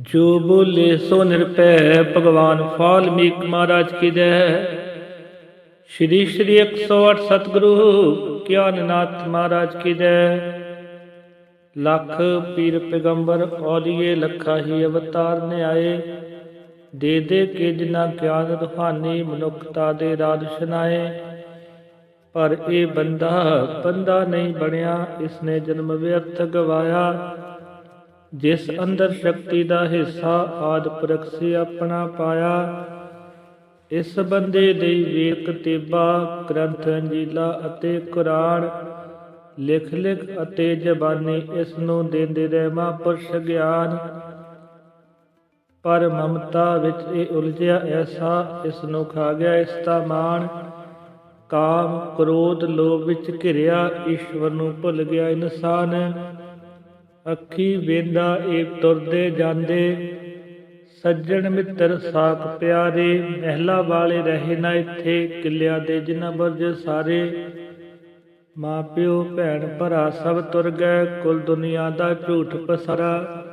ਜੋ ਬੋਲੇ ਸੋ ਨਿਰਭੈ, ਭਗਵਾਨ ਫਾਲਮੀਕ ਮਹਾਰਾਜ ਕੀ ਜੈ ਸ਼੍ਰੀ ਸ਼੍ਰੀ 108 ਸਤਿਗੁਰੂ ਗਿਆਨਨਾਥ ਮਹਾਰਾਜ ਕੀ ਜੈ ਲੱਖ ਪੀਰ ਪੈਗੰਬਰ ਔਲੀਏ ਲੱਖਾ ਹੀ ਅਵਤਾਰ ਨੇ ਆਏ ਦੇ ਦੇ ਕੇ ਜਿਨਾ ਗਿਆਨ ਰੂਹਾਨੀ ਮਨੁੱਖਤਾ ਦੇ ਰਾਜ ਸੁਨਾਏ ਪਰ ਇਹ ਬੰਦਾ ਬੰਦਾ ਨਹੀਂ ਬਣਿਆ ਇਸਨੇ ਜਨਮ ਵਿਅਰਥ ਗਵਾਇਆ। ਜਿਸ ਅੰਦਰ ਸ਼ਕਤੀ ਦਾ ਹਿੱਸਾ ਆਦ ਪੁਰਖ ਆਪਣਾ ਪਾਇਆ, ਇਸ ਬੰਦੇ ਦੇ ਵੇਦ ਕਤੇਬਾ, ਗ੍ਰੰਥ, ਅੰਜੀਲਾ ਅਤੇ ਕੁਰਾਨ ਲਿਖ ਲਿਖ ਅਤੇ ਜ਼ਬਾਨੀ ਇਸ ਨੂੰ ਦੇਂਦੇ ਰਹੇ ਮਹਾਂਪੁਰਸ਼ ਗਿਆਨ। ਪਰ ਮਮਤਾ ਵਿੱਚ ਇਹ ਉਲਝਿਆ ਐਸਾ ਇਸ ਨੂੰ ਖਾ ਗਿਆ ਇਸ ਦਾ ਮਾਣ। ਕਾਮ, ਕ੍ਰੋਧ, ਲੋਭ ਵਿੱਚ ਘਿਰਿਆ, ਈਸ਼ਵਰ ਨੂੰ ਭੁੱਲ ਗਿਆ ਇਨਸਾਨ। ਅੱਖੀ ਵੇਂਦਾ ਏ ਤੁਰਦੇ ਜਾਂਦੇ, ਸੱਜਣ ਮਿੱਤਰ ਸਾਖ ਪਿਆਰੇ, ਮਹਿਲਾ ਵਾਲੇ ਰਹੇ ਨਾ ਇੱਥੇ, ਕਿਲਿਆਂ ਦੇ ਜਿਨ੍ਹਾਂ ਵਰਜ ਸਾਰੇ। ਮਾਂ ਪਿਓ, ਭੈਣ ਭਰਾ ਸਭ ਤੁਰ ਗਏ, ਕੁਲ ਦੁਨੀਆ ਦਾ ਝੂਠ ਪਸਰਾ।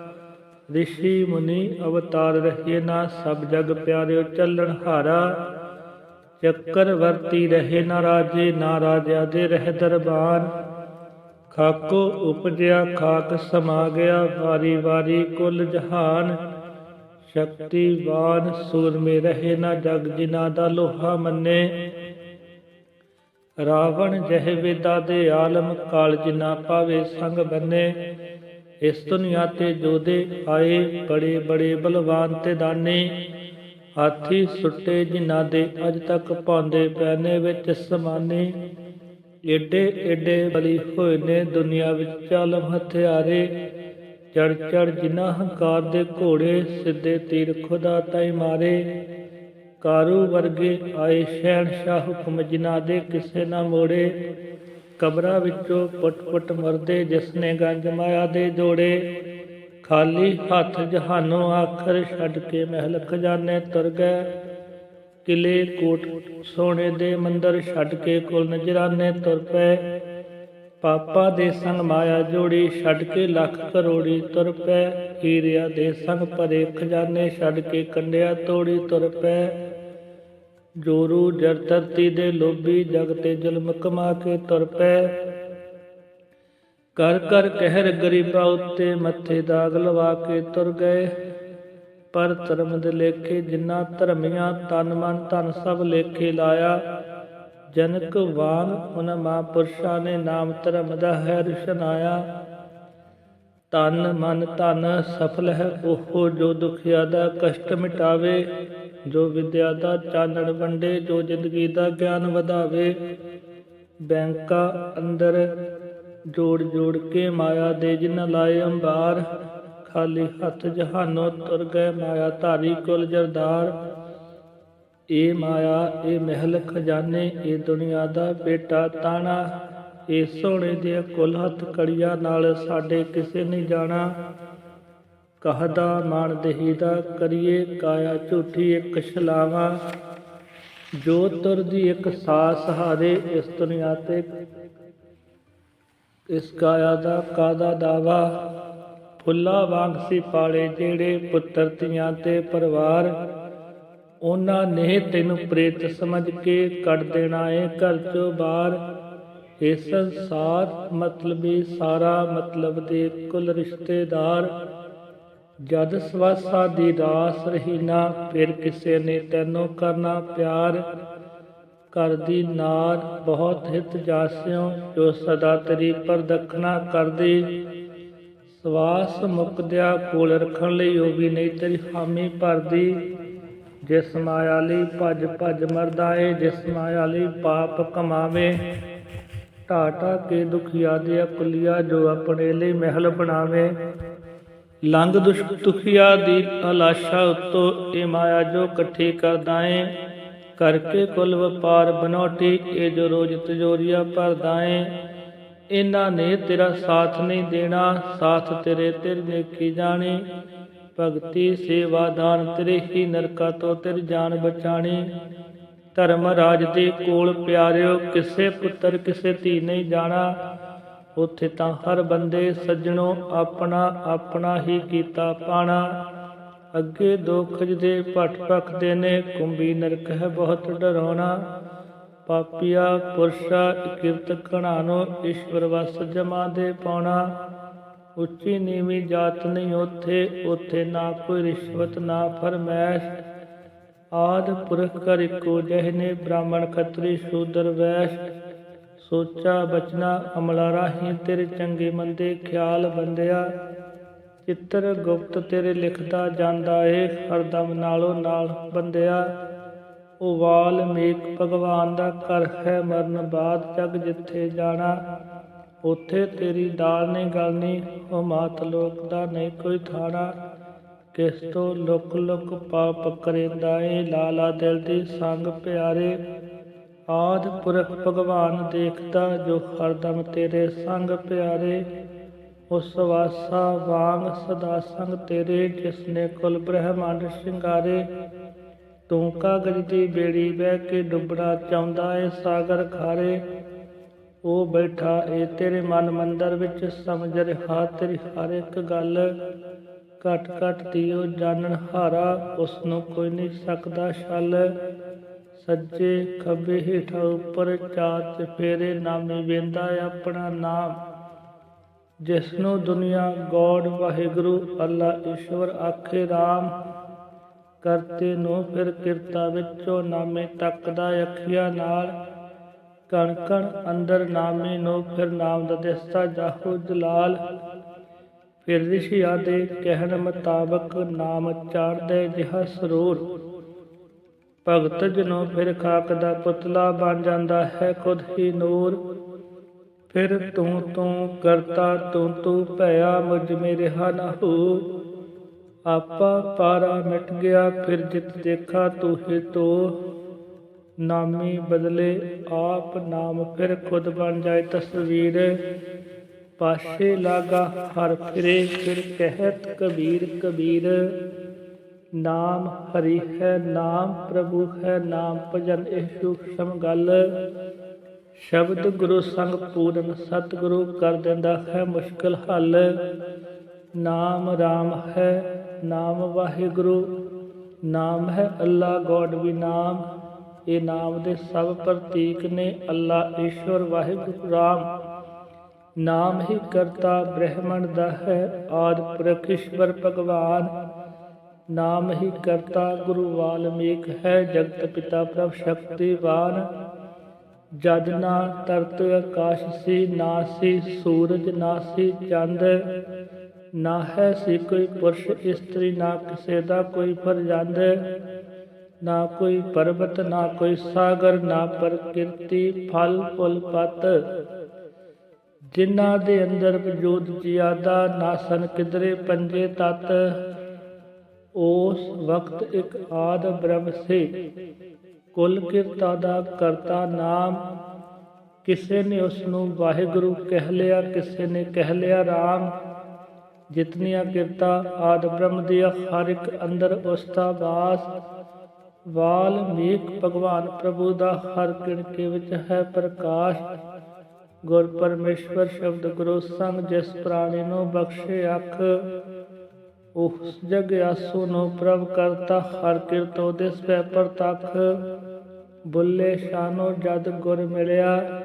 ਰਿਸ਼ੀ ਮੁਨੀ ਅਵਤਾਰ ਰਹੇ ਨਾ, ਸਭ ਜਗ ਪਿਆਰਿਓ ਚੱਲਣ ਹਾਰਾ। ਚੱਕਰ ਵਰਤੀ ਰਹੇ ਨਾ ਰਾਜੇ, ਨਾ ਰਾਜਿਆ ਦੇ ਰਹਿ ਦਰਬਾਰ ਖਾਕੋ ਉਪਜਿਆ ਖਾਕ ਸਮਾ ਗਿਆ ਵਾਰੀ ਵਾਰੀ ਕੁਲ ਜਹਾਨ। ਸ਼ਕਤੀਵਾਨ ਸੂਰਮੇ ਰਹੇ ਨਾ ਜਗ ਜਿਨਾ ਦਾ ਲੋਹਾ ਮੰਨੇ। ਰਾਵਣ ਜਹ ਵੇਦਾ ਦੇ ਆਲਮ ਕਾਲ ਜਿਨਾ ਪਾਵੇ ਸੰਗ ਬੰਨੇ। ਇਸ ਦੁਨੀਆ ਤੇ ਜੋਦੇ ਆਏ ਬੜੇ ਬੜੇ ਬਲਵਾਨ ਤੇ ਦਾਨੇ। ਹਾਥੀ ਸੁੱਟੇ ਜਿਨ੍ਹਾਂ ਦੇ ਅਜ ਤੱਕ ਪਾਉਂਦੇ ਪੈਨੇ ਵਿੱਚ ਸਮਾਨੇ। ਏਡੇ ਏਡੇ ਬਲੀ ਹੋਏ ਨੇ ਦੁਨੀਆ ਵਿੱਚ ਚਾਲਮ ਹਥਿਆਰੇ। ਚੜ ਚੜ ਜਿਨ੍ਹਾਂ ਹੰਕਾਰ ਦੇ ਘੋੜੇ ਸਿੱਧੇ ਤੀਰ ਖੁਦਾ ਤਾਈ ਮਾਰੇ। ਕਾਰੂ ਵਰਗੇ ਆਏ ਸ਼ਹਿਣ ਸ਼ਾਹ ਹੁਕਮ ਜਿਨ੍ਹਾਂ ਦੇ ਕਿਸੇ ਨਾ ਮੋੜੇ। ਕਬਰਾਂ ਵਿੱਚੋਂ ਪੁੱਟ ਪੁੱਟ ਮਰਦੇ ਜਿਸਨੇ ਗੰਜ ਮਾਇਆ ਦੇ ਜੋੜੇ। ਖਾਲੀ ਹੱਥ ਜਹਾਨੋਂ ਆਖਰ ਛੱਡ ਕੇ ਮਹਿਲ ਖਜ਼ਾਨੇ ਤੁਰ ਗਏ। ਕਿਲੇ ਕੋਟ ਸੋਨੇ ਦੇ ਮੰਦਰ ਛੱਡ ਕੇ ਕੁਲ ਨਜਰਾਨੇ ਤੁਰ ਪਏ। ਪਾਪਾ ਦੇ ਸੰਗ ਮਾਇਆ ਜੋੜੀ ਛੱਡ ਕੇ ਲੱਖ ਕਰੋੜੀ ਤੁਰ ਪੈ ਹੀਰਿਆ ਦੇ ਸੰਗ ਭਰੇ ਖਜ਼ਾਨੇ ਛੱਡ ਕੇ ਕੰਡਿਆ ਤੋੜੀ ਤੁਰ ਪੈ ਜੋਰੂ ਜਰ ਧਰਤੀ ਦੇ ਲੋਭੀ ਜਗ ਤੇ ਜ਼ੁਲਮ ਕਮਾ ਕੇ ਤੁਰ ਪੈ ਕਰ ਕਰ ਕਹਿਰ ਗਰੀਬਾਂ ਉੱਤੇ ਮੱਥੇ ਦਾਗ ਲਵਾ ਕੇ ਤੁਰ ਗਏ। ਪਰ ਧਰਮ ਦੇ ਲੇਖੇ ਜਿਨ੍ਹਾਂ ਧਰਮੀਆਂ ਤਨ ਮਨ ਧਨ ਸਭ ਲੇਖੇ ਲਾਇਆ, ਜਨਕ ਵਾਨ ਉਹਨਾਂ ਮਹਾਂਪੁਰਸ਼ਾਂ ਨੇ ਨਾਮ ਧਰਮ ਦਾ ਹੈ ਰੁਸ਼ਨਾਇਆ ਤਨ ਮਨ ਧਨ ਸਫਲ ਹੈ, ਉਹ ਜੋ ਦੁਖਿਆ ਦਾ ਕਸ਼ਟ ਮਿਟਾਵੇ, ਜੋ ਵਿਦਿਆ ਦਾ ਚਾਨਣ ਵੰਡੇ, ਜੋ ਜ਼ਿੰਦਗੀ ਦਾ ਗਿਆਨ ਵਧਾਵੇ। ਬੈਂਕਾ ਅੰਦਰ ਜੋੜ ਜੋੜ ਕੇ ਮਾਇਆ ਦੇ ਜਿਨ ਲਾਏ ਅੰਬਾਰ ਖਾਲੀ ਹੱਥ ਜਹਾਨੋਂ ਤੁਰ ਗਏ ਮਾਇਆ ਧਾਰੀ ਕੁਲ ਜਰਦਾਰ। ਇਹ ਮਾਇਆ, ਇਹ ਮਹਿਲ ਖਜ਼ਾਨੇ, ਇਹ ਦੁਨੀਆ ਦਾ ਬੇਟਾ ਤਾਣਾ। ਇਹ ਸੋਹਣੇ ਦੇ ਕੁਲ ਹੱਥ ਕੜੀਆਂ ਨਾਲ ਸਾਡੇ ਕਿਸੇ ਨਹੀਂ ਜਾਣਾ। ਕਹਦਾ ਮਾਨ ਦੇਹੀ ਦਾ ਕਰੀਏ ਕਾਇਆ ਝੂਠੀ ਇੱਕ ਛਲਾਵਾ। ਜੋ ਤੁਰਦੀ ਇੱਕ ਸਾਸ ਹਾਰੇ ਇਸ ਦੁਨੀਆ ਤੇ, ਇਸ ਕਾਇਆ ਦਾ ਕਾਦਾ ਦਾਵਾ? ਫੁੱਲਾ ਵਾਂਗ ਸੀ ਪਾਲੇ ਜਿਹੜੇ ਪੁੱਤਰ ਧੀਆਂ ਤੇ ਪਰਿਵਾਰ। ਉਹਨਾਂ ਨੇ ਤੈਨੂੰ ਪ੍ਰੇਤ ਸਮਝ ਕੇ ਕੱਢ ਦੇਣਾ ਏ ਘਰ ਚੋਂ ਬਾਹਰ। ਇਹ ਸੰਸਾਰ ਮਤਲਬੀ ਸਾਰਾ ਮਤਲਬ ਦੇ ਕੁੱਲ ਰਿਸ਼ਤੇਦਾਰ। ਜਦ ਸਵਾਸਾ ਦੀ ਰਾਸ ਰਹੀ ਨਾ, ਫਿਰ ਕਿਸੇ ਨੇ ਤੈਨੂੰ ਕਰਨਾ ਪਿਆਰ। ਘਰ ਦੀ ਨਾਰ ਬਹੁਤ ਹਿਤ ਜਾਸਿਓ, ਜੋ ਸਦਾ ਤੇਰੀ ਪਰਦਖਣਾ ਕਰਦੀ। ਸਵਾਸ ਮੁਕਦਿਆ ਕੋਲ ਰੱਖਣ ਲਈ ਯੋਗੀ ਨਹੀਂ, ਤੇਰੀ ਹਾਮੀ ਭਰਦੀ। ਜਿਸ ਮਾਇਆ ਲਈ ਭੱਜ ਭੱਜ ਮਰਦਾ ਏ ਜਿਸ ਮਾਇਆ ਲਈ ਪਾਪ ਕਮਾਵੇ। ਟਾਟਾ ਕੇ ਦੁਖੀਆ ਦੇ ਕੁਲੀਆ ਜੋ ਆਪਣੇ ਲਈ ਮਹਿਲ ਬਣਾਵੇ। ਲੰਗ ਦੁਸ਼ ਦੁਖੀਆ ਦੀ ਅਲਾਸ਼ਾ ਉਤੋਂ ਇਹ ਮਾਇਆ ਜੋ ਇਕੱਠੀ ਕਰਦਾ ਏ। ਕਰਕੇ ਕੁਲ ਵਪਾਰ ਬਨੋਟੀ, ਇਹ ਜੋ ਰੋਜ਼ ਤਜੋਰੀਆ ਭਰਦਾ ਏ। ਇਹਨਾਂ ਨੇ ਤੇਰਾ ਸਾਥ ਨਹੀਂ ਦੇਣਾ, ਸਾਥ ਤੇਰੇ ਤੇਰੇ ਨੇਕੀ ਜਾਣੀ। ਭਗਤੀ, ਸੇਵਾ, ਦਾਨ, ਤੇਰੇ ਹੀ ਨਰਕਾ ਤੋਂ ਤੇਰੀ ਜਾਨ ਬਚਾਣੀ। ਧਰਮ, ਰਾਜ ਦੇ ਕੋਲ ਪਿਆਰਿਓ, ਕਿਸੇ ਪੁੱਤਰ, ਕਿਸੇ ਧੀ ਨਹੀਂ ਜਾਣਾ। ਉੱਥੇ ਤਾਂ ਹਰ ਬੰਦੇ ਸੱਜਣੋ ਆਪਣਾ ਆਪਣਾ ਹੀ ਕੀਤਾ ਪਾਣਾ। ਅੱਗੇ ਦੁੱਖ ਦੇ ਭਟ ਭਖਦੇ ਨੇ, ਕੁੰਭੀ ਨਰਕ ਹੈ ਬਹੁਤ ਡਰਾਉਣਾ। ਪਾਪੀਆ ਪੁਰਸ਼ਾ ਕਿਰਤ ਕਣਾਨੋ ਈਸ਼ਵਰ ਵਸ ਜਮਾ ਦੇ ਪਾਉਣਾ ਉੱਚੀ ਨੀਵੀਂ ਜਾਤ ਨਹੀਂ ਉਥੇ ਉਥੇ ਨਾ ਕੋਈ ਰਿਸ਼ਵਤ, ਨਾ ਫਰਮੈਸ਼ ਆਦ ਪੁਰਖ ਕਰ ਇੱਕੋ ਜਹਨੇ ਬ੍ਰਾਹਮਣ ਖੱਤਰੀ ਸ਼ੂਦਰ ਵੈਸ਼। ਸੋਚਾ ਬਚਨਾ ਅਮਲਾ ਰਾਹੀਂ, ਤੇਰੇ ਚੰਗੇ ਮੰਦੇ ਖਿਆਲ ਬੰਦਿਆ ਚਿੱਤਰ ਗੁਪਤ ਤੇਰੇ ਲਿਖਦਾ ਜਾਂਦਾ ਏ, ਹਰਦਮ ਨਾਲੋਂ ਨਾਲ ਬੰਦਿਆ। ਉਹ ਵਾਲਮੀਕ ਭਗਵਾਨ ਦਾ ਘਰ ਹੈ, ਮਰਨ ਬਾਅਦ ਜਗ ਜਿੱਥੇ ਜਾਣਾ, ਉਥੇ ਤੇਰੀ ਦਾਲ ਨਹੀਂ ਗਲਣੀ, ਉਹ ਮਾਤ ਲੋਕ ਦਾ ਨਹੀਂ ਕੋਈ ਥਾਣਾ। ਕਿਸ ਤੋਂ ਲੁਕ ਲੁਕ ਪਾਪ ਕਰੇਂਦਾ ਏ, ਲਾਲਾ ਦਿਲ ਦੀ ਸੰਗ ਪਿਆਰੇ। ਆਦ ਪੁਰਖ ਭਗਵਾਨ ਦੇਖਦਾ ਜੋ ਹਰਦਮ ਤੇਰੇ ਸੰਗ ਪਿਆਰੇ। ਉਸ ਵਾਸਾ ਵਾਂਗ ਸਦਾ ਸੰਗ ਤੇਰੇ, ਜਿਸਨੇ ਕੁਲ ਬ੍ਰਹਮੰਡ ਸ਼ਿੰਗਾਰੇ। ਤੂੰ ਕਾਗਜ ਦੀ ਬੇੜੀ ਬਹਿ ਕੇ ਡੁੱਬਣਾ ਚਾਹੁੰਦਾ ਏ, ਸਾਗਰ ਖਾਰੇ। ਉਹ ਬੈਠਾ ਏ ਤੇਰੇ ਮਨ ਮੰਦਰ ਵਿੱਚ ਸਮਝ ਰਿਹਾ ਤੇਰੀ ਹਰ ਇੱਕ ਗੱਲ। ਘਟ ਘਟ ਦੀਓ ਜਾਣਨ ਹਾਰਾ ਉਸ ਨੂੰ ਕੋਈ ਨਹੀਂ ਸਕਦਾ ਛਲ। ਸੱਜੇ ਖੱਬੇ ਹੇਠਾਂ ਉੱਪਰ ਚਾਰ ਚਫੇਰੇ ਨਾਮੇ ਵੇਂਦਾ ਆਪਣਾ ਨਾਮ। ਜਿਸ ਨੂੰ ਦੁਨੀਆ, ਗੋਡ, ਵਾਹਿਗੁਰੂ, ਅੱਲਾ, ਈਸ਼ਵਰ ਆਖੇ ਰਾਮ। ਕਰਤੇ ਨੂੰ ਫਿਰ ਕਿਰਤਾ ਵਿੱਚੋਂ ਨਾਮੇ ਤੱਕਦਾ ਅੱਖੀਆਂ ਨਾਲ ਕਣ ਕਣ ਅੰਦਰ ਨਾਮੇ ਨੂੰ ਫਿਰ ਨਾਮ ਦਾ ਦਿਸਦਾ ਜਾਹੋ ਜਲਾਲ। ਫਿਰ ਰਿਸ਼ੀਆਂ ਦੇ ਕਹਿਣ ਮੁਤਾਬਕ ਨਾਮ ਚਾੜਦੇ ਜਿਹਾ ਸਰੂਰ। ਭਗਤ ਜਨੋ ਫਿਰ ਖਾਕ ਦਾ ਪੁਤਲਾ ਬਣ ਜਾਂਦਾ ਹੈ ਖੁਦ ਹੀ ਨੂਰ। ਫਿਰ ਤੂੰ ਤੂੰ ਕਰਤਾ ਤੂੰ ਤੂੰ ਭਇਆ ਮੁਝ ਮੇ ਰਹਾ ਆਪਾ ਪਾਰਾ ਮਿਟ ਗਿਆ, ਫਿਰ ਜਿਤ ਦੇਖਾ ਤੂੰ ਤੋ। ਨਾਮੀ ਬਦਲੇ ਆਪ ਨਾਮ ਫਿਰ ਖੁਦ ਬਣ ਜਾਏ ਤਸਵੀਰ। ਪਾਸ਼ੇ ਲਾਗਾ ਹਰ ਫਿਰੇ, ਫਿਰ ਕਹਿਤ ਕਬੀਰ ਕਬੀਰ। ਨਾਮ ਹਰੀ ਹੈ, ਨਾਮ ਪ੍ਰਭੂ ਹੈ, ਨਾਮ ਭਜਨ ਇਹ ਸੂਖਸ਼ਮ ਗੱਲ। ਸ਼ਬਦ ਗੁਰੂ ਸੰਗ ਪੂਰਨ ਸਤਿਗੁਰੂ ਕਰ ਦਿੰਦਾ ਹੈ ਮੁਸ਼ਕਲ ਹੱਲ। ਨਾਮ RAM ਹੈ ਨਾਮ ਵਾਹਿਗੁਰੂ, ਨਾਮ ਹੈ ਅੱਲਾ ਗੋਡ ਵੀ ਨਾਮ। ਇਹ ਨਾਮ ਦੇ ਸਭ ਪ੍ਰਤੀਕ ਨੇ ਅੱਲਾ ਈਸ਼ਵਰ ਵਾਹਿਗੁਰੂ ਰਾਮ। ਨਾਮ ਹੀ ਕਰਤਾ ਬ੍ਰਹਮਣ ਦਾ ਹੈ, ਆਦ ਪੁਰਖ ਭਗਵਾਨ। ਨਾਮ ਹੀ ਕਰਤਾ ਗੁਰੂ ਵਾਲਮੀਕ ਹੈ, ਜਗਤ ਪਿਤਾ ਪ੍ਰਭ ਸ਼ਕਤੀਵਾਨ। ਜਦ ਨਾ ਤਰਤ ਆਕਾਸ਼ ਸੀ, ਨਾ ਸੀ ਸੂਰਜ, ਨਾ ਸੀ ਚੰਦ। ਨਾ ਹੈ ਸੀ ਕੋਈ ਪੁਰਸ਼, ਇਸਤਰੀ ਨਾ ਕਿਸੇ ਦਾ ਕੋਈ ਫਰਜ਼ੰਦ ਨਾ ਕੋਈ ਪਰਬਤ, ਨਾ ਕੋਈ ਸਾਗਰ, ਨਾ ਪ੍ਰਕਿਰਤੀ, ਫਲ, ਫੁੱਲ, ਪਤ। ਜਿਨ੍ਹਾਂ ਦੇ ਅੰਦਰ ਵਜੂਦ ਜ਼ਿਆਦਾ ਨਾਸਨ ਕਿਦਰੇ ਪੰਜੇ ਤਤ। ਉਸ ਵਕਤ ਇੱਕ ਆਦ ਬ੍ਰਹਮ ਸੀ। ਕੁੱਲ ਕਿਰਤਾ ਦਾ ਕਰਤਾ ਨਾਮ। ਕਿਸੇ ਨੇ ਉਸ ਨੂੰ ਵਾਹਿਗੁਰੂ ਕਹਿ ਲਿਆ, ਕਿਸੇ ਨੇ ਕਹਿ ਲਿਆ RAM ਜਿਤਨੀਆਂ ਕਿਰਤਾ ਆਦ ਬ੍ਰਹਮ ਦੀ ਹਰ ਇੱਕ ਅੰਦਰ ਉਸ ਦਾ ਵਾਸ ਵਾਲਮੀਕ ਭਗਵਾਨ ਪ੍ਰਭੂ ਦਾ, ਹਰ ਕਿਣਕੇ ਵਿੱਚ ਹੈ ਪ੍ਰਕਾਸ਼। ਗੁਰ ਪਰਮੇਸ਼ਵਰ ਸ਼ਬਦ ਗੁਰੂ ਸੰਗ, ਜਿਸ ਪ੍ਰਾਣੀ ਨੂੰ ਬਖਸ਼ੇ ਅੱਖ, ਉਸ ਜਗ ਆਸੂ ਨੂੰ ਪ੍ਰਭ ਕਰਤਾ, ਹਰ ਕਿਰਤੋ ਦਿਸ ਪੈ ਪ੍ਰਤਖ। ਬੁੱਲੇ ਸ਼ਾਨੋ ਜਦ ਗੁਰ ਮਿਲਿਆ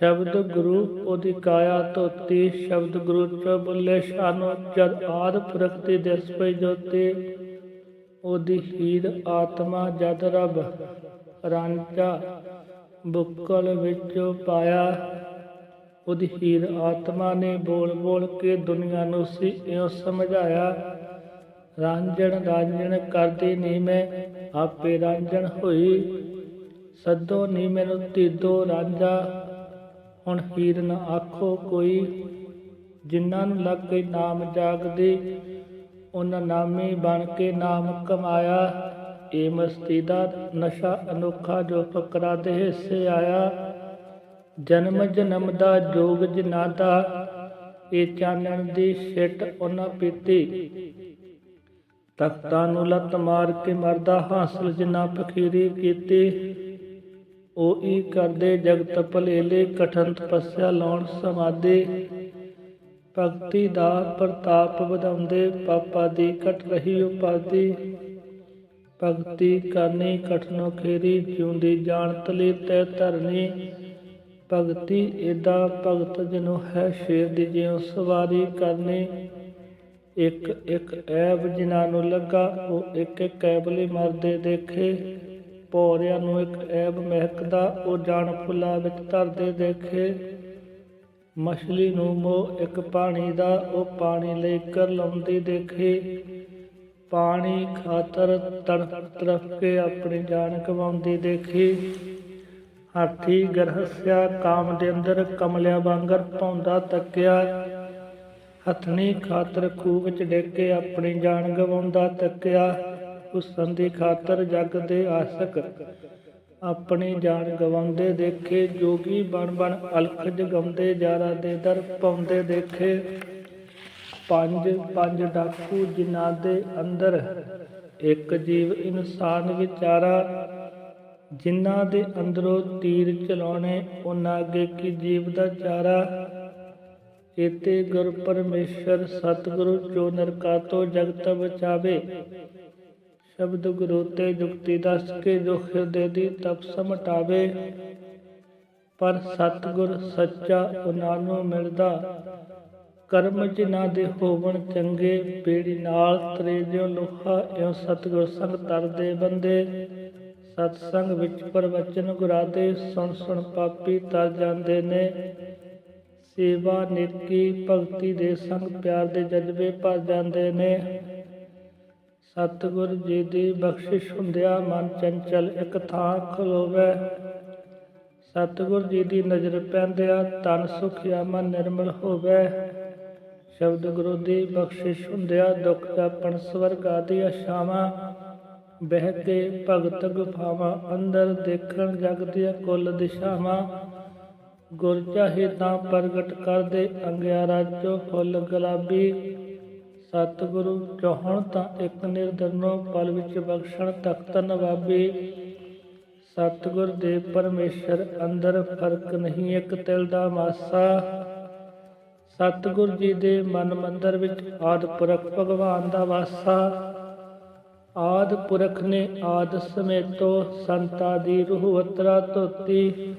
ਸ਼ਬਦ ਗੁਰੂ ਉਹਦੀ ਕਾਇਆ ਧੋਤੀ, ਸ਼ਬਦ ਗੁਰੂ ਚ ਬੁੱਲੇ ਸ਼ਾਨੋ ਜਦ ਆਦ ਪੁਰਖ ਦਿਸ ਪਈ ਜੋਤੀ, ਉਹਦੀ ਹੀਰ ਆਤਮਾ ਜਦ ਰਬ ਰਾਂਝਾ ਬੁੱਕਲ ਵਿੱਚੋਂ ਪਾਇਆ, ਉਹਦੀ ਹੀਰ ਆਤਮਾ ਨੇ ਬੋਲ ਬੋਲ ਕੇ ਦੁਨੀਆ ਨੂੰ ਸੀ ਇਉਂ ਸਮਝਾਇਆ, ਰਾਂਝਣ ਰਾਂਝਣ ਕਰਦੀ ਨੀ ਮੈਂ, ਆਪੇ ਰਾਂਝਣ ਹੋਈ, ਸਦੋ ਨੀ ਮੈਨੂੰ ਤੀਦੋ ਰਾਂਝਾ ਹੁਣ ਹੀਰ ਨਾ ਆਖੋ ਕੋਈ, ਜਿਨ੍ਹਾਂ ਨੂੰ ਲੱਗ ਗਈ ਨਾਮ ਜਾਗਦੀ, ਉਹਨਾਂ ਨਾਮੀ ਬਣ ਕੇ ਨਾਮ ਕਮਾਇਆ। ਇਹ ਮਸਤੀ ਦਾ ਨਸ਼ਾ ਅਨੋਖਾ ਜੋ ਫਕਰਾ ਦੇ ਹਿੱਸੇ ਆਇਆ। ਜਨਮ ਜਨਮ ਦਾ ਜੋਗ ਜਿਨ੍ਹਾਂ ਦਾ ਇਹ ਚਾਨਣ ਦੀ ਛਿੱਟ ਉਹਨਾਂ ਪੀਤੀ। ਤਖਤਾਂ ਨੂੰ ਲੱਤ ਮਾਰ ਕੇ ਮਰਦਾ ਹਾਸਲ ਜਿਨ੍ਹਾਂ ਫਕੀਰੀ ਕੀਤੀ। ਉਹ ਈ ਕਰਦੇ? ਜਗਤ ਭਲੇਲੇ ਕਠਨ ਤਪੱਸਿਆ ਲਾਉਣ ਸਮਾਦੇ ਭਗਤੀ ਦਾ ਪ੍ਰਤਾਪ ਵਧਾਉਂਦੇ, ਪਾਪਾ ਦੀ ਕਟ ਰਹੀ ਉਪਾਦੀ ਭਗਤੀ ਕਰਨੀ, ਕਠਨੋ ਖੇਰੀ ਜਿਉਂਦੀ ਜਾਣਤ ਲਈ ਤੈ ਧਰਨੀ। ਭਗਤੀ ਏਦਾ ਭਗਤ ਜਨੋ ਹੈ ਸ਼ੇਰ ਦੀ ਜਿਉ ਸਵਾਰੀ ਕਰਨੀ। ਇੱਕ ਇੱਕ ਐਬ ਜਿਨ੍ਹਾਂ ਨੂੰ ਲੱਗਾ, ਉਹ ਇੱਕ ਇੱਕ ਐਬਲੇ ਮਰਦੇ ਦੇਖੇ। ਪੌਰਿਆਂ ਨੂੰ ਇੱਕ ਐਬ ਮਹਿਕਦਾ ਉਹ ਜਾਣ ਫੁੱਲਾਂ ਵਿੱਚ ਧਰਦੇ ਦੇਖੇ। ਮਛਲੀ ਨੂੰ ਮੋਹ ਇੱਕ ਪਾਣੀ ਦਾ, ਉਹ ਪਾਣੀ ਲਈ ਕਰ ਲਾਉਂਦੀ ਦੇਖੀ। ਪਾਣੀ ਖਾਤਰ ਤੜਪ ਤਰਫ ਕੇ ਆਪਣੀ ਜਾਨ ਗਵਾਉਂਦੀ ਦੇਖੀ। ਹਾਥੀ ਗਰਹਸਿਆ, ਕਾਮ ਦੇ ਅੰਦਰ ਕਮਲਿਆ ਵਾਂਗਰ ਪੌਂਦਾ ਤੱਕਿਆ। ਹਥਣੀ ਖਾਤਰ ਖੂਹ ਵਿੱਚ ਡਿੱਗ ਕੇ ਆਪਣੀ ਜਾਨ ਗਵਾਉਂਦਾ ਤੱਕਿਆ। ਉਸ ਸੰਦੀ ਖਾਤਰ ਜਗ ਦੇ ਆਸਕ। ਆਪਣੀ ਜਾਨ ਗਵਾਉਂਦੇ ਦੇਖੇ, ਜੋਗੀ ਬਣ ਬਣ ਅਲਖ ਜਗਾਉਂਦੇ ਜਾਰਾ ਦੇ ਦਰ ਪਾਉਂਦੇ ਦੇਖੇ। ਪੰਜ ਪੰਜ ਡਾਕੂ ਜਿਨ੍ਹਾਂ ਦੇ ਅੰਦਰ ਇੱਕ ਜੀਵ ਇਨਸਾਨ ਵਿਚਾਰਾ, ਜਿਨ੍ਹਾਂ ਦੇ ਅੰਦਰੋਂ ਤੀਰ ਚਲਾਉਣੇ, ਉਹਨਾਂ ਅੱਗੇ ਕੀ ਜੀਵ ਦਾ ਚਾਰਾ? ਇਤੇ ਗੁਰ ਪਰਮੇਸ਼ਰ ਸਤਿਗੁਰੂ, ਜੋ ਨਰਕਾ ਤੋਂ ਜਗਤ ਬਚਾਵੇ। ਸ਼ਬਦ ਗੁਰੂ ਤੇ ਜੁਗਤੀ ਦੱਸ ਕੇ ਜੋ ਹਿਰਦੇ ਦੀ ਤਪਸ ਮਟਾਵੇ ਪਰ ਸਤਿਗੁਰ ਸੱਚਾ ਉਹਨਾਂ ਨੂੰ ਮਿਲਦਾ। ਕਰਮ ਜਿਨ੍ਹਾਂ ਦੇ ਹੋਵਣ ਚੰਗੇ, ਪੀੜੀ ਨਾਲ ਤਰੇ ਜਿਉ ਲੋਹਾ ਇਉ ਸਤਿਗੁਰ ਸੰਗ ਤਰਦੇ ਬੰਦੇ। ਸਤ ਸੰਗ ਵਿੱਚ ਪ੍ਰਵਚਨ ਗੁਰਾਦੇ, ਸੁਣ ਸੁਣ ਪਾਪੀ ਤਰ ਜਾਂਦੇ ਨੇ। ਸੇਵਾ ਨੇਕੀ, ਭਗਤੀ ਦੇ ਸੰਗ ਪਿਆਰ ਦੇ ਜਜ਼ਬੇ ਭਰ ਜਾਂਦੇ ਨੇ। ਸਤਿਗੁਰ ਜੀ ਦੀ ਬਖਸ਼ਿਸ਼ ਹੁੰਦਿਆ ਮਨ ਚੰਚਲ ਇਕ ਥਾਂ ਖਲੋਵੇ। ਸਤਿਗੁਰ ਜੀ ਦੀ ਨਜ਼ਰ ਪੈਂਦਿਆ ਤਨ ਸੁਖਿਆ ਮਨ ਨਿਰਮਲ ਹੋਵੇ। ਸ਼ਬਦ ਗੁਰੂ ਦੀ ਬਖਸ਼ਿਸ਼ ਹੁੰਦਿਆ ਦੁੱਖ ਜਾਪਣ ਸਵਰਗ ਆਦਿ ਆਸ਼ਾਵਾਂ। ਬਹਿ ਕੇ ਭਗਤ ਗੁਫਾਵਾਂ ਅੰਦਰ ਦੇਖਣ ਜਗ ਦੀਆਂ ਕੁੱਲ ਦਿਸ਼ਾਵਾਂ। ਗੁਰ ਚਾਹੇ ਤਾਂ ਪ੍ਰਗਟ ਕਰਦੇ, ਅੰਗਿਆਰਾ ਚੋ ਫੁੱਲ ਗੁਲਾਬੀ। ਸਤਿਗੁਰੂ ਚਾਹਣ ਤਾਂ ਇੱਕ ਨਿਰਦਰਨੋ ਪਲ ਵਿੱਚ ਬਖਸ਼ਣ ਤਖਤ ਨਵਾਬੀ। ਸਤਿਗੁਰ ਦੇ ਪਰਮੇਸ਼ਰ, ਅੰਦਰ ਫ਼ਰਕ ਨਹੀਂ ਇੱਕ ਤਿਲ ਦਾ ਮਾਸਾ। ਸਤਿਗੁਰ ਜੀ ਦੇ ਮਨ ਮੰਦਰ ਵਿੱਚ ਆਦ ਪੁਰਖ ਭਗਵਾਨ ਦਾ ਵਾਸਾ। ਆਦ ਪੁਰਖ ਨੇ ਆਦ ਸਮੇਤੋ ਸੰਤਾ ਦੀ ਰੂਹ ਉਤਰਾ ਧੋਤੀ।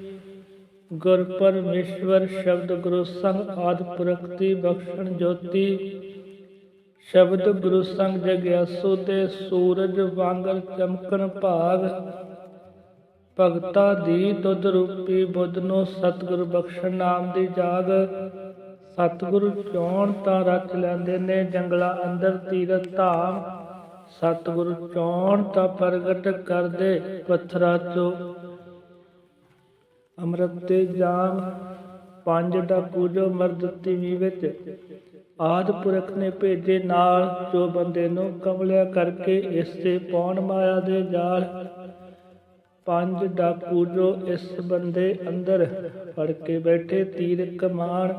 ਗੁਰ ਪਰਮੇਸ਼ਵਰ ਸ਼ਬਦ ਗੁਰੂ ਸੰਗ ਆਦ ਪੁਰਖ ਦੀ ਬਖਸ਼ਣ ਜੋਤੀ। ਸ਼ਬਦ ਗੁਰੂ ਸੰਗ ਜਗਿਆਸੂ ਤੇ ਸੂਰਜ ਵਾਂਗਰ ਚਮਕਣ ਭਾਗ। ਭਗਤਾ ਦੀ ਦੁੱਧ ਰੂਪੀ ਬੁੱਧ ਨੂੰ ਸਤਿਗੁਰ ਬਖਸ਼ਣ ਨਾਮ ਦੀ ਜਾਗ। ਸਤਿਗੁਰੂ ਚੋਣ ਤਾਂ ਰਚ ਲੈਂਦੇ ਨੇ ਜੰਗਲਾਂ ਅੰਦਰ ਤੀਰਥ ਧਾਮ। ਸਤਿਗੁਰ ਚੋਣ ਤਾਂ ਪ੍ਰਗਟ ਕਰਦੇ ਪੱਥਰਾਂ ਚੋਂ। ਅੰਮ੍ਰਿਤ ਤੇ ਜਾਮ, ਪੰਜ ਦਾ ਪੂਜੋ ਮਰਦ ਤੀਵੀ ਵਿੱਚ। ਆਦ ਪੁਰਖ ਨੇ ਭੇਜੇ ਨਾਲ, ਜੋ ਬੰਦੇ ਨੂੰ ਕਮਲਿਆ ਕਰਕੇ ਇਸ ਤੇ ਪੌਣ ਮਾਇਆ ਦੇ ਜਾਲ। ਪੰਜ ਡਾਕੂ ਜੋ ਇਸ ਬੰਦੇ ਅੰਦਰ ਫੜ ਕੇ ਬੈਠੇ ਤੀਰ ਕਮਾਨ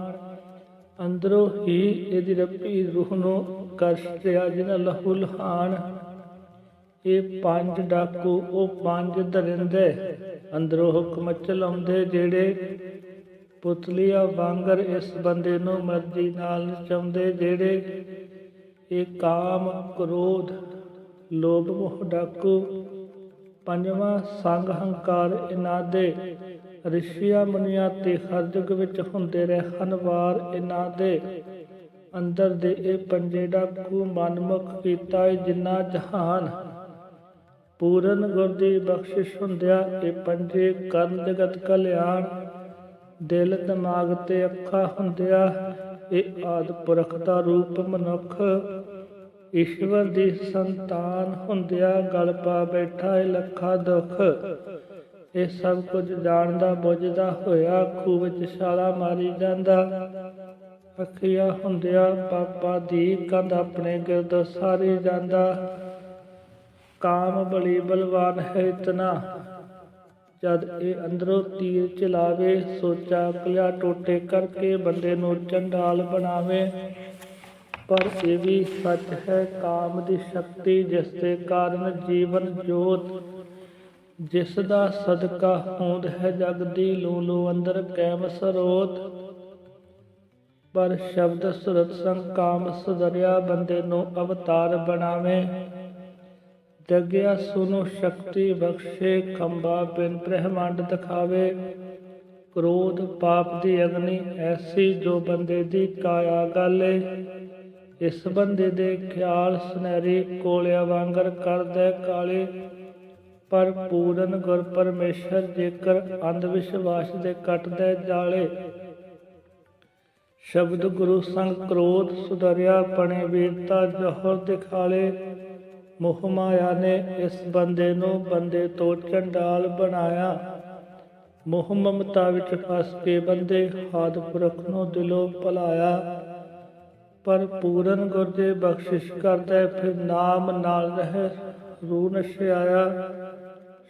ਅੰਦਰੋਂ ਹੀ ਇਹਦੀ ਰੱਬੀ ਰੂਹ ਨੂੰ ਕਸ਼ਟਿਆ ਜਿਨ ਲਹੂ ਲਹਾਨ ਇਹ ਪੰਜ ਡਾਕੂ, ਉਹ ਪੰਜ ਦਰਿੰਦੇ ਅੰਦਰੋਂ ਹੁਕਮ ਚਲਾਉਂਦੇ ਜਿਹੜੇ ਪੁਤਲੀਆ ਵਾਂਗਰ ਇਸ ਬੰਦੇ ਨੂੰ ਮਰਜ਼ੀ ਨਾਲ ਨਚਾਉਂਦੇ ਜਿਹੜੇ ਇਹ ਕਾਮ ਕ੍ਰੋਧ, ਲੋਭ, ਮੋਹ, ਡਾਕੂ, ਪੰਜਵਾਂ ਸੰਗ ਹੰਕਾਰ ਇਹਨਾਂ ਦੇ ਰਿਸ਼ੀਆਂ ਮੁਨੀਆਂ ਤੇ ਹਰ ਯੁਗ ਵਿੱਚ ਹੁੰਦੇ ਰਹੇ ਹਨ। ਵਾਰ ਇਹਨਾਂ ਦੇ ਅੰਦਰ ਦੇ ਇਹ ਪੰਜੇ ਡਾਕੂ ਮਨਮੁਖ ਕੀਤਾ ਏ, ਜਿਨ੍ਹਾਂ ਜਹਾਨ ਪੂਰਨ ਗੁਰ ਦੀ ਬਖਸ਼ਿਸ਼ ਹੁੰਦਿਆ ਇਹ ਪੰਜੇ ਕਰਨ ਜਗਤ ਕਲਿਆਣ ਦਿਲ ਦਿਮਾਗ ਤੇ ਅੱਖਾਂ ਹੁੰਦਿਆ ਇਹ ਆਦ ਪੁਰਖ ਦਾ ਰੂਪ ਮਨੁੱਖ ਈਸ਼ਵਰ ਦੀ ਸੰਤਾਨ ਹੁੰਦਿਆ ਗਲ ਪਾ ਬੈਠਾ ਏ ਲੱਖਾ ਦੁੱਖ। ਇਹ ਸਭ ਕੁਝ ਜਾਣਦਾ, ਬੁੱਝਦਾ ਹੋਇਆ ਖੂਹ ਵਿੱਚ ਛਾਲਾ ਮਾਰੀ ਜਾਂਦਾ। ਅੱਖੀਆਂ ਹੁੰਦਿਆ ਪਾਪਾ ਦੀ ਕੰਧ ਆਪਣੇ ਗਿਰਦ ਸਾਰੀ ਜਾਂਦਾ। ਕਾਮ ਬਲੀ ਬਲਵਾਨ ਹੈ ਇਤਨਾ। ਜਦ ਇਹ ਅੰਦਰੋਂ ਤੀਰ ਚਲਾਵੇ, ਸੋਚਾ ਕਲਿਆ ਟੋਟੇ ਕਰਕੇ ਬੰਦੇ ਨੂੰ ਚੰਡਾਲ ਬਣਾਵੇ। ਪਰ ਇਹ ਵੀ ਸੱਚ ਹੈ, ਕਾਮ ਦੀ ਸ਼ਕਤੀ ਜਿਸ ਦੇ ਕਾਰਨ ਜੀਵਨ ਜੋਤ, ਜਿਸ ਦਾ ਸਦਕਾ ਹੋਂਦ ਹੈ ਜਗ ਦੀ ਲੋ ਅੰਦਰ ਕੈਮ ਸਰੋਤ। ਪਰ ਸ਼ਬਦ ਸੁਰਤ ਸੰਗ ਕਾਮ ਸੁਧਰਿਆ, ਬੰਦੇ ਨੂੰ ਅਵਤਾਰ ਬਣਾਵੇ। ਜਗਿਆ ਸੁਨੋ ਸ਼ਕਤੀ ਬਖਸ਼ੇ, ਖੰਭਾ ਬਿਨ ਬ੍ਰਹਮੰਡ ਦਿਖਾਵੇ। ਕ੍ਰੋਧ ਪਾਪ ਦੀ ਅਗਨੀ, ਐਸੀ ਜੋ ਬੰਦੇ ਦੀ ਕਾਇਆ ਗਾਲੇ। ਇਸ ਬੰਦੇ ਦੇ ਖਿਆਲ ਸੁਨਹਿਰੀ ਕੋਲਿਆ ਵਾਂਗਰ ਕਰਦਾ ਕਾਲੇ। ਪਰ ਪੂਰਨ ਗੁਰ ਪਰਮੇਸ਼ਰ ਜੇਕਰ ਅੰਧ ਵਿਸ਼ਵਾਸ ਦੇ ਕੱਟਦੇ ਜਾਲੇ। ਸ਼ਬਦ ਗੁਰੂ ਸੰਗ ਕ੍ਰੋਧ ਸੁਧਰਿਆ ਪਣੇ ਵੀਰਤਾ ਜੋਹਰ ਦਿਖਾਲੇ। ਮੋਹ ਮਾਇਆ ਨੇ ਇਸ ਬੰਦੇ ਨੂੰ ਬੰਦੇ ਤੋਂ ਚੰਡਾਲ ਬਣਾਇਆ। ਮੋਹ ਮਮਤਾ ਵਿੱਚ ਫਸ ਕੇ ਬੰਦੇ ਹਾਦ ਪੁਰਖ ਨੂੰ ਦਿਲੋਂ ਭੁਲਾਇਆ। ਪਰ ਪੂਰਨ ਗੁਰ ਦੇ ਬਖਸ਼ਿਸ਼ ਕਰਦਾ ਫਿਰ ਨਾਮ ਨਾਲ ਰਹਿ ਰੂ ਨਸ਼ਿਆਇਆ।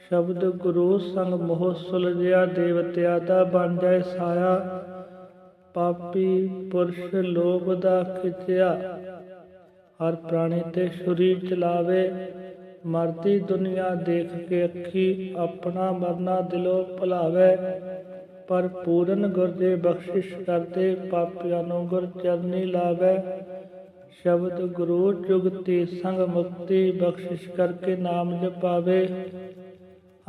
ਸ਼ਬਦ ਗੁਰੂ ਸੰਗ ਮੋਹ ਸੁਲਝਿਆ, ਦੇਵਤਿਆ ਦਾ ਬਣ ਜਾਏ ਸਾਇਆ। ਪਾਪੀ ਪੁਰਸ਼ ਲੋਭ ਦਾ ਖਿੱਚਿਆ। ਹਰ ਪ੍ਰਾਣੀ ਤੇ ਛੁਰੀ ਚਲਾਵੇ, ਮਰਦੀ ਦੁਨੀਆ ਦੇਖ ਕੇ ਅੱਖੀ ਆਪਣਾ ਮਰਨਾ ਦਿਲੋਂ ਭੁਲਾਵੇ, ਪਰ ਪੂਰਨ ਗੁਰ ਦੇ ਬਖਸ਼ਿਸ਼ ਕਰਦੇ ਪਾਪੀਆਂ ਨੂੰ ਗੁਰ ਚਰਨੀ ਲਾਵੇ। ਸ਼ਬਦ ਗੁਰੂ ਜੁਗਤੀ ਸੰਗ ਮੁਕਤੀ ਬਖਸ਼ਿਸ਼ ਕਰਕੇ ਨਾਮ ਜਪਾਵੇ।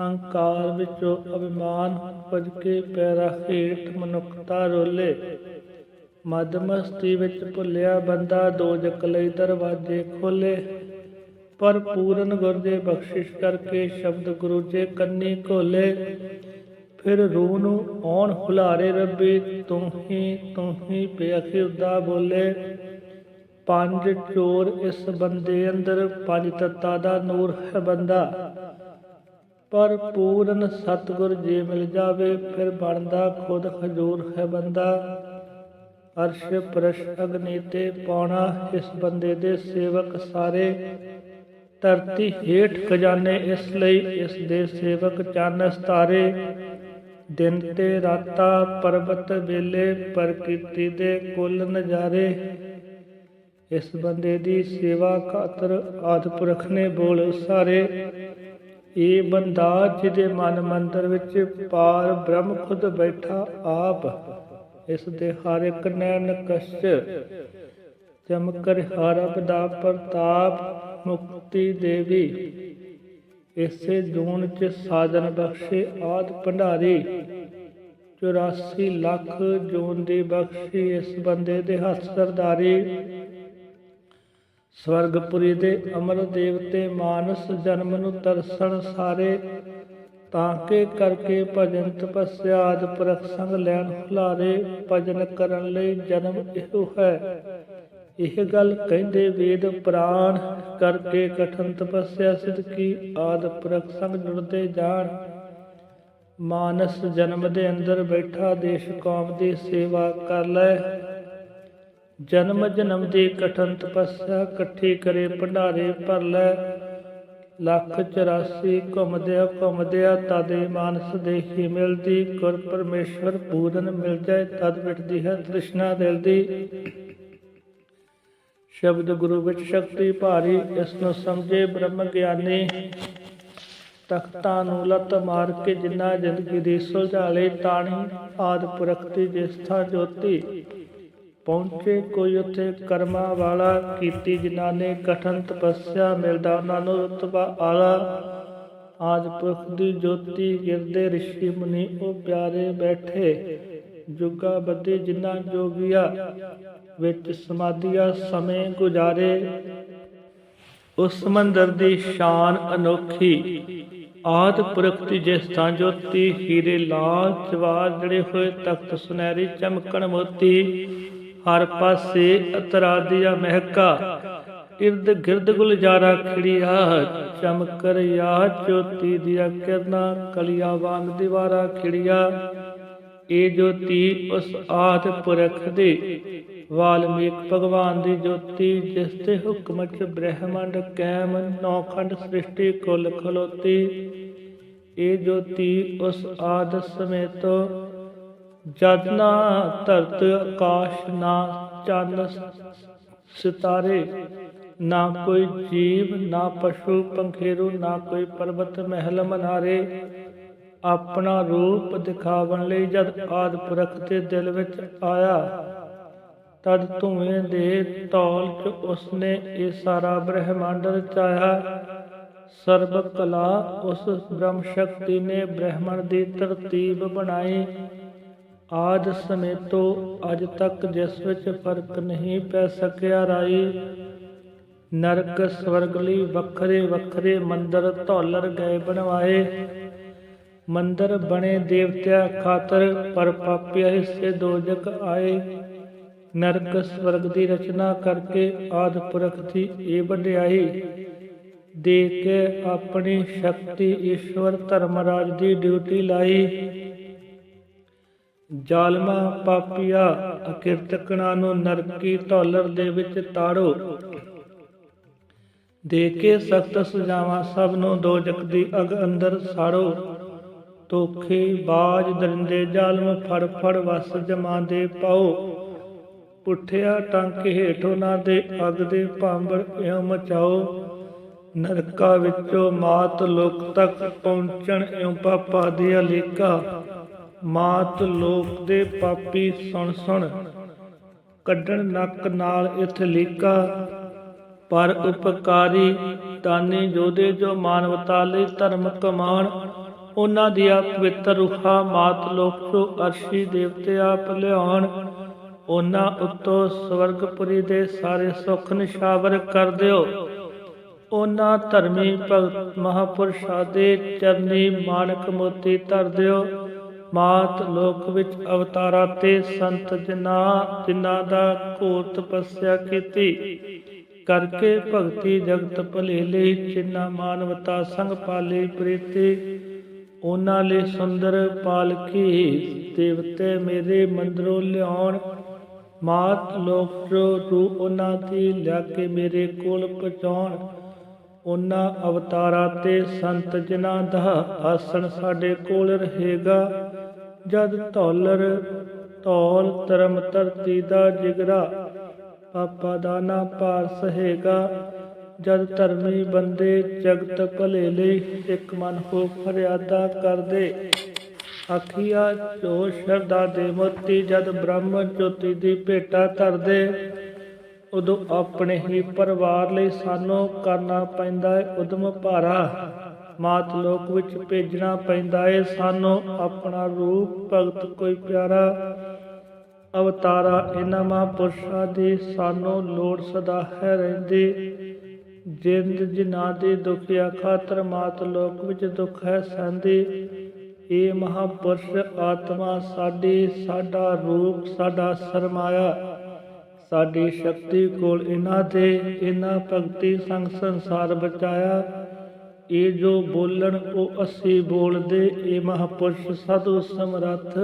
ਹੰਕਾਰ ਵਿੱਚੋਂ ਅਭਿਮਾਨ ਭਜ ਕੇ ਪੈਰਾ ਹੇਠ ਮਨੁੱਖਤਾ ਰੋਲੇ। ਮਦ ਵਿੱਚ ਭੁੱਲਿਆ ਬੰਦਾ ਦੋਜਕ ਲਈ ਦਰਵਾਜ਼ੇ ਖੋਲੇ ਪਰ ਪੂਰਨ ਗੁਰ ਦੇ ਬਖਸ਼ਿਸ਼ ਕਰਕੇ ਸ਼ਬਦ ਗੁਰੂ ਜੇ ਕੰਨੀ ਖੋਲੇ ਫਿਰ ਰੂਹ ਨੂੰ ਆਉਣ ਹੁਲਾਰੇ ਰੱਬੀ, ਤੂੰ ਹੀ ਤੂੰ ਹੀ ਬੇਅਖਿਰਦਾ ਬੋਲੇ। ਪੰਜ ਚੋਰ ਇਸ ਬੰਦੇ ਅੰਦਰ, ਪੰਜ ਤੱਤਾ ਦਾ ਨੂਰ ਹੈ ਬੰਦਾ। ਪਰ ਪੂਰਨ ਸਤਗੁਰ ਜੇ ਮਿਲ ਜਾਵੇ, ਫਿਰ ਬਣਦਾ ਖੁਦ ਹਜ਼ੂਰ ਹੈ ਬੰਦਾ। ਅਰਸ਼ ਪ੍ਰਸ਼ ਅਗਨੀ ਤੇ ਪਾਉਣਾ ਇਸ ਬੰਦੇ ਦੇ ਸੇਵਕ ਸਾਰੇ ਧਰਤੀ ਹੇਠ ਖਜ਼ਾਨੇ, ਇਸ ਲਈ ਇਸ ਦੇ ਸੇਵਕ ਚੰਨ ਸਤਾਰੇ। ਦਿਨ ਤੇ ਰਾਤਾ ਪਰਬਤ ਵੇਲੇ ਪ੍ਰਕਿਰਤੀ ਦੇ ਕੁੱਲ ਨਜ਼ਾਰੇ। ਇਸ ਬੰਦੇ ਦੀ ਸੇਵਾ ਖਾਤਰ ਆਦ ਪੁਰਖ ਨੇ ਬੋਲ ਸਾਰੇ ਇਹ ਬੰਦਾ ਜਿਹਦੇ ਮਨ ਮੰਦਰ ਵਿੱਚ ਪਾਰ ਬ੍ਰਹਮ ਖੁਦ ਬੈਠਾ ਆਪ ਇਸ ਦੇ ਹਰ ਇੱਕ ਨੈਣ ਕਸ਼ ਚਮਕ ਰਿਹਾ ਦਾ ਪ੍ਰਤਾਪ ਮੁਕਤੀ ਦੇਵੀ। ਇਸੇ ਜੂਨ ਚ ਸਾਜਨ ਬਖਸ਼ੇ ਆਦ ਭੰਡਾਰੀ। 84 ਲੱਖ ਜੂਨ ਦੀ ਬਖਸ਼ੀ ਇਸ ਬੰਦੇ ਦੇ ਹੱਥ ਸਰਦਾਰੀ। ਸਵਰਗਪੁਰੀ ਦੇ ਅਮਰ ਦੇਵਤੇ ਮਾਨਸ ਜਨਮ ਨੂੰ ਤਰਸਣ ਸਾਰੇ ਤਾਂ ਕੇ ਕਰਕੇ ਭਜਨ ਤਪੱਸਿਆ ਆਦ ਪੁਰਖ ਸੰਗ ਲੈਣ ਹੁਲਾਰੇ ਭਜਨ ਕਰਨ ਲਈ ਜਨਮ ਇਹੋ ਹੈ। ਇਹ ਗੱਲ ਕਹਿੰਦੇ ਵੇਦ ਪ੍ਰਾਨ ਕਰਕੇ ਕਠਨ ਤਪੱਸਿਆ ਸਿਧ ਆਦ ਪੁਰਖ ਸੰਗ ਜੁੜਦੇ ਜਾਣ। ਮਾਨਸ ਜਨਮ ਦੇ ਅੰਦਰ ਬੈਠਾ ਦੇਸ਼ ਕੌਮ ਦੀ ਸੇਵਾ ਕਰ ਲੈ। ਜਨਮ ਜਨਮ ਦੀ ਕਠਨ ਤਪੱਸਿਆ ਇਕੱਠੀ ਕਰੇ ਭੰਡਾਰੇ ਭਰ ਲੈ। ਲੱਖ 84 ਘੁੰਮਦਿਆ ਘੁੰਮਦਿਆ ਤਦੇ ਮਾਨਸ ਦੇਹੀ ਮਿਲਦੀ, ਗੁਰ ਪਰਮੇਸ਼ਵਰ ਪੂਰਨ ਮਿਲ ਜਾਏ ਤਦ ਮਿਟਦੀ ਹੈ ਤ੍ਰਿਸ਼ਨਾ ਦਿਲ ਦੀ ਸ਼ਬਦ ਗੁਰੂ ਵਿੱਚ ਸ਼ਕਤੀ ਭਾਰੀ, ਇਸ ਨੂੰ ਸਮਝੇ ਬ੍ਰਹਮ ਗਿਆਨੀ। ਤਖਤਾਂ ਨੂੰ ਲੱਤ ਮਾਰ ਕੇ ਜਿੰਨਾ ਜ਼ਿੰਦਗੀ ਦੀ ਸੁਲਝਾਲੇ ਤਾਣੀ ਆਦ ਪੁਰਖ ਦੀ ਜਿਸ ਥਾਂ ਜੋਤੀ। ਪਹੁੰਚੇ ਕੋਈ ਉਥੇ ਕਰਮਾਂ ਵਾਲਾ, ਕੀਤੀ ਜਿਨ੍ਹਾਂ ਨੇ ਕਠਨ ਤਪੱਸਿਆ, ਮਿਲਦਾ ਉਹਨਾਂ ਨੂੰ ਰਤਬਾ ਆਲਾ। ਆਦ ਪੁਰਖ ਦੀ ਜੋਤੀ ਗਿਰਦੇ ਰਿਸ਼ੀ ਮੁਨੀ, ਉਹ ਪਿਆਰੇ ਬੈਠੇ, ਜੁਗਾ ਬੱਦੇ ਜਿਨ੍ਹਾਂ ਜੋਗੀਆ, ਵਿੱਚ ਸਮਾਧੀਆ ਸਮੇਂ ਗੁਜ਼ਾਰੇ। ਉਸ ਮੰਦਰ ਦੀ ਸ਼ਾਨ ਅਨੋਖੀ, ਆਦ ਪੁਰਖ ਦੀ ਜਿਸ ਥਾਂ ਜੋਤੀ, ਹੀਰੇ ਲਾਲ ਜਵਾਰ ਜੜੇ ਹੋਏ ਤਖਤ ਸੁਨਹਿਰੀ ਚਮਕਣ ਮੋਤੀ। ਹਰ ਪਾਸੇ ਅਤਰਾ ਮਹਿਕਾ। ਇਰਦ ਗਿਰਦ ਗੁਲਜ਼ਾਰਾ ਖਿੜਿਆ ਚਮਕ ਰਿਆ ਜੋਤੀ ਦੀਆਂ ਕਿਰਨਾਂ, ਕਲਿਆ ਵਾਂਗ ਦੀਵਾਰਾ ਖਿੜਿਆ। ਇਹ ਜੋਤੀ ਉਸ ਆਦ ਪੁਰਖ ਦੇ, ਵਾਲਮੀਕ ਭਗਵਾਨ ਦੀ ਜੋਤੀ, ਜਿਸ ਦੇ ਹੁਕਮ ਚ ਬ੍ਰਹਿਮੰਡ ਕੈਮ ਨੌਖੰਡ ਸ੍ਰਿਸ਼ਟੀ ਕੁਲ ਖਲੋਤੀ। ਇਹ ਜੋਤੀ ਉਸ ਆਦ ਸਮੇਤ ਜਦ ਨਾ ਧਰਤ ਆਕਾਸ਼, ਨਾ ਚੰਨ ਸਿਤਾਰੇ, ਨਾ ਕੋਈ ਜੀਵ, ਨਾ ਪਸ਼ੂ ਪੰਖੇਰੂ, ਨਾ ਕੋਈ ਪਰਬਤ ਮਹਿਲ ਮਨਾਰੇ। ਆਪਣਾ ਰੂਪ ਦਿਖਾਵਣ ਲਈ ਜਦ ਆਦ ਪੁਰਖ ਦੇ ਦਿਲ ਵਿੱਚ ਆਇਆ, ਤਦ ਧੂਏ ਦੇ ਧੌਲ ਚ ਉਸਨੇ ਇਹ ਸਾਰਾ ਬ੍ਰਹਿਮੰਡ ਰਚਾਇਆ। ਸਰਬ ਕਲਾ ਉਸ ਬ੍ਰਹਮ ਸ਼ਕਤੀ ਨੇ ਬ੍ਰਹਿਮੰਡ ਦੀ ਤਰਤੀਬ ਬਣਾਈ। ਆਜ ਸਮੇਤੋ ਅਜ ਤੱਕ ਜਿਸ ਵਿੱਚ ਫ਼ਰਕ ਨਹੀਂ ਪੈ ਸਕਿਆ ਰਾਈ, ਨਰਕ ਸਵਰਗ ਲਈ ਵੱਖਰੇ ਵੱਖਰੇ ਮੰਦਰ ਧੌਲਰ ਗਏ ਬਣਵਾਏ। ਮੰਦਰ ਬਣੇ ਦੇਵਤਿਆਂ ਖਾਤਰ ਪਰ ਪਾਪੀਆਂ ਹਿੱਸੇ ਦੋਜਕ ਆਏ। ਨਰਕ ਸਵਰਗ ਦੀ ਰਚਨਾ ਕਰਕੇ ਆਦ ਪੁਰਖ ਦੀ ਇਹ ਵਡਿਆਈ, ਦੇ ਕੇ ਆਪਣੀ ਸ਼ਕਤੀ ਈਸ਼ਵਰ ਧਰਮਰਾਜ ਦੀ ਡਿਊਟੀ ਲਾਈ। ਜ਼ਾਲਮਾ ਪਾਪੀਆ ਅਕਿਰਤਕਣਾ ਨੂੰ ਨਰਕੀ ਧੌਲਰ ਦੇ ਵਿੱਚ ਤਾੜੋ। ਦੇ ਕੇ ਸਖਤ ਸਜ਼ਾਵਾਂ ਸਭ ਨੂੰ ਦੋਜਕ ਦੀ ਅਗ ਅੰਦਰ ਸਾੜੋ। ਤੋਖੇ ਬਾਜ ਦਰਿੰਦੇ ਜ਼ਾਲਮ ਫੜ ਫੜ ਵਸ ਜਮਾ ਦੇ ਪਾਓ। ਪੁੱਠਿਆ ਟੰਕ ਹੇਠੋਂ ਨਾ ਦੇ ਅਗ ਦੇ ਭਾਂਬੜ ਇਉ ਮਚਾਓ। ਨਰਕਾ ਵਿੱਚੋਂ ਮਾਤ ਲੋਕ ਤੱਕ ਪਹੁੰਚਣ ਇਉ ਪਾਪਾ ਦੀ ਅਲੇਕਾ ਮਾਤ ਲੋਕ ਦੇ ਪਾਪੀ ਸੁਣ ਸੁਣ, ਕੱਢਣ ਨੱਕ ਨਾਲ ਇਥ ਲੀਕਾ, ਪਰ ਉਪਕਾਰੀ ਦਾਨੀ ਜੋਦੇ ਜੋ ਮਾਨਵਤਾ ਲਈ ਧਰਮ ਕਮਾਣ, ਉਹਨਾਂ ਦੀਆਂ ਪਵਿੱਤਰ ਰੂਹਾਂ ਮਾਤ ਲੋਕ ਤੋਂ ਅਰਸ਼ੀ ਦੇਵਤੇ ਆਪ ਲਿਆਉਣ, ਉਹਨਾਂ ਉੱਤੋਂ ਸਵਰਗਪੁਰੀ ਦੇ ਸਾਰੇ ਸੁੱਖ ਨਿਸ਼ਾਵਰ ਕਰ ਦਿਓ। ਉਹਨਾਂ ਧਰਮੀ ਭਗਤ ਮਹਾਪੁਰਸ਼ਾਂ ਦੇ ਚਰਨੀ ਮਾਨਕ ਮੋਤੀ ਧਰ ਦਿਓ। ਮਾਤ ਲੋਕ ਵਿੱਚ ਅਵਤਾਰਾਂ ਤੇ ਸੰਤ ਜਨਾ ਜਿਨ੍ਹਾਂ ਦਾ ਘੋਰ ਤਪੱਸਿਆ ਕੀਤੀ। ਕਰਕੇ ਭਗਤੀ ਜਗਤ ਭਲੇ ਲਈ ਜਿਨ੍ਹਾਂ ਮਾਨਵਤਾ ਸੰਗ ਪਾਲੀ ਪ੍ਰੀਤੀ, ਉਹਨਾਂ ਲਈ ਸੁੰਦਰ ਪਾਲਕੀ ਦੇਵਤੇ ਮੇਰੇ ਮੰਦਰੋਂ ਲਿਆਉਣ। ਮਾਤ ਲੋਕ ਜੋ ਰੂ ਉਹਨਾਂ ਦੀ ਲਿਆ ਕੇ ਮੇਰੇ ਕੋਲ ਪਹੁੰਚਾਉਣ। ਉਹਨਾਂ ਅਵਤਾਰਾਂ ਤੇ ਸੰਤ ਜਿਨ੍ਹਾਂ ਦਾ ਆਸਣ ਸਾਡੇ ਕੋਲ ਰਹੇਗਾ। ਜਦ ਧੌਲਰ ਧੌਲ ਧਰਮ ਧਰਤੀ ਦਾ ਜਿਗਰਾ, ਪਾਪਾ ਦਾ ਨਾ ਭਾਰ ਸਹੇਗਾ। ਜਦ ਧਰਮੀ ਬੰਦੇ ਜਗਤ ਭਲੇ ਲਈ ਇੱਕ ਮਨ ਹੋ ਫਰਿਆਦਾ ਕਰਦੇ। ਆਖੀਆ, ਜੋ ਸ਼ਰਦਾ ਦੇ ਮੋਤੀ ਜਦ ਬ੍ਰਹਮ ਜੋਤੀ ਦੀ ਭੇਟਾ ਧਰਦੇ, ਉਦੋਂ ਆਪਣੇ ਹੀ ਪਰਿਵਾਰ ਲਈ ਸਾਨੂੰ ਕਰਨਾ ਪੈਂਦਾ ਹੈ ਉਦਮ ਭਾਰਾ। ਮਾਤ ਲੋਕ ਵਿੱਚ ਭੇਜਣਾ ਪੈਂਦਾ ਏ। ਸਾਨੂੰ ਆਪਣਾ ਰੂਪ, ਭਗਤ ਕੋਈ ਪਿਆਰਾ ਅਵਤਾਰਾ ਇਹਨਾਂ ਮਹਾਂਪੁਰਸ਼ਾਂ ਦੀ ਸਾਨੂੰ ਲੋੜ ਸਦਾ ਹੈ ਰਹਿੰਦੀ। ਜਿੰਦ ਜਿਨ੍ਹਾਂ ਦੇ ਦੁਖਿਆ ਖਾਤਰ ਮਾਤ ਲੋਕ ਵਿੱਚ ਦੁੱਖ ਹੈ ਸੰਦੀ ਇਹ ਮਹਾਪੁਰਸ਼ ਆਤਮਾ ਸਾਡੀ, ਸਾਡਾ ਰੂਪ, ਸਾਡਾ ਸਰਮਾਇਆ, ਸਾਡੀ ਸ਼ਕਤੀ ਕੋਲ ਇਹਨਾਂ ਦੇ, ਇਹਨਾਂ ਭਗਤੀ ਸੰਗ ਸੰਸਾਰ ਬਚਾਇਆ। ਇਹ ਜੋ ਬੋਲਣ, ਉਹ ਅਸੀਂ ਬੋਲਦੇ, ਇਹ ਮਹਾਪੁਰਸ਼ ਸਾਧੂ ਸਮਰੱਥ।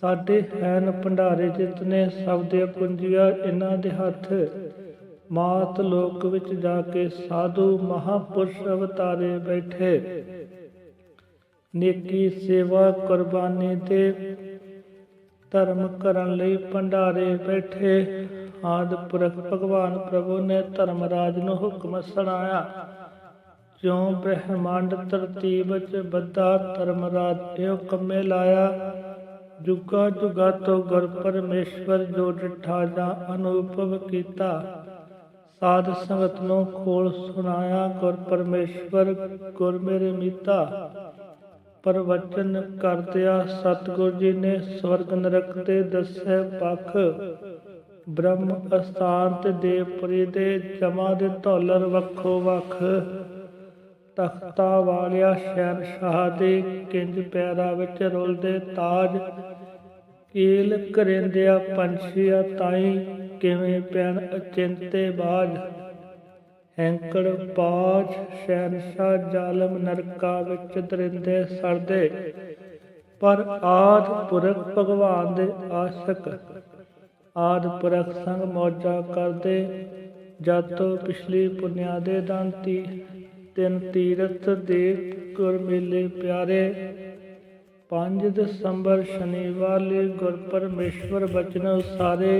ਸਾਡੇ ਹੈਨ ਭੰਡਾਰੇ ਜਿਤਨੇ ਸ਼ਬਦ ਪੁੰਜੀਆਂ ਇਹਨਾਂ ਦੇ ਹੱਥ। ਮਾਤ ਲੋਕ ਵਿੱਚ ਜਾ ਕੇ ਸਾਧੂ ਮਹਾਪੁਰਸ਼ ਅਵਤਾਰੇ ਬੈਠੇ। ਨੇਕੀ ਸੇਵਾ ਕੁਰਬਾਨੀ ਤੇ ਧਰਮ ਕਰਨ ਲਈ ਭੰਡਾਰੇ ਬੈਠੇ। ਆਦਿ ਪੁਰਖ ਭਗਵਾਨ ਪ੍ਰਭੂ ਨੇ ਧਰਮਰਾਜ ਨੂੰ ਹੁਕਮ ਸੁਣਾਇਆ। ਜਿਉ ਬ੍ਰਹਮੰਡ ਤਰਤੀਬ ਚ ਬੱਧਾ ਧਰਮਰਾਜ ਇਹ ਕੰਮੇ ਲਾਇਆ। ਜੁਗਾ ਜੁਗਾ ਤੋਂ ਗੁਰ ਪਰਮੇਸ਼ਵਰ ਜੋ ਡਿਠਾ ਜਾਂ ਅਨੁਭਵ ਕੀਤਾ। ਸਾਧ ਸੰਗਤ ਨੂੰ ਖੋਲ ਸੁਣਾਇਆ ਗੁਰ ਪਰਮੇਸ਼ਵਰ ਗੁਰ ਮੇਰੇ ਮੀਤਾ। ਪ੍ਰਵਚਨ ਕਰਦਿਆ ਸਤਿਗੁਰ ਜੀ ਨੇ ਸਵਰਗ ਨਰਕ ਤੇ ਦੱਸੇ ਪਖ। ਬ੍ਰਹਮ ਅਸਥਾਨ ਤੇ ਦੇਵਪੁਰੀ ਦੇ ਜਮਾ ਦੇ ਧੌਲਰ ਵੱਖੋ ਵੱਖ। ਤਖਤਾ ਵਾਲਿਆ ਸ਼ਹਿਨशाह ਦੇ ਕਿੰਜ ਪੈਰਾ ਵਿੱਚ ਰੁਲਦੇ ਤਾਜ। ਕੀਲ ਕਰਿੰਦਿਆ ਪੰਛੀਆ ਤਾਈ ਕਿਵੇਂ ਪੈਣ ਅਚਿੰਤੇ ਬਾਜ। ਹੈਂਕੜ ਬਾਜ ਸ਼ਹਿਨशाह ਜ਼ਾਲਮ ਨਰਕਾ ਵਿੱਚ ਦਰਿੰਦੇ ਸੜਦੇ। ਪਰ ਆਦ ਪੁਰਖ ਭਗਵਾਨ ਦੇ ਆਸ਼ਕ, ਆਦ ਪੁਰਖ ਸੰਗ ਮੌਜਾ ਕਰਦੇ। ਜਦ ਤੋਂ ਪਿਛਲੀ ਪੁਨਿਆ ਦੇ ਦਾੰਤੀ ਤਿੰਨ ਤੀਰਥ ਦੇ ਗੁਰ ਮੇਲੇ ਪਿਆਰੇ। 5 ਦਸੰਬਰ ਸ਼ਨੀਵਾਰ ਲਈ ਗੁਰ ਪਰਮੇਸ਼ਵਰ ਬਚਨ ਸਾਰੇ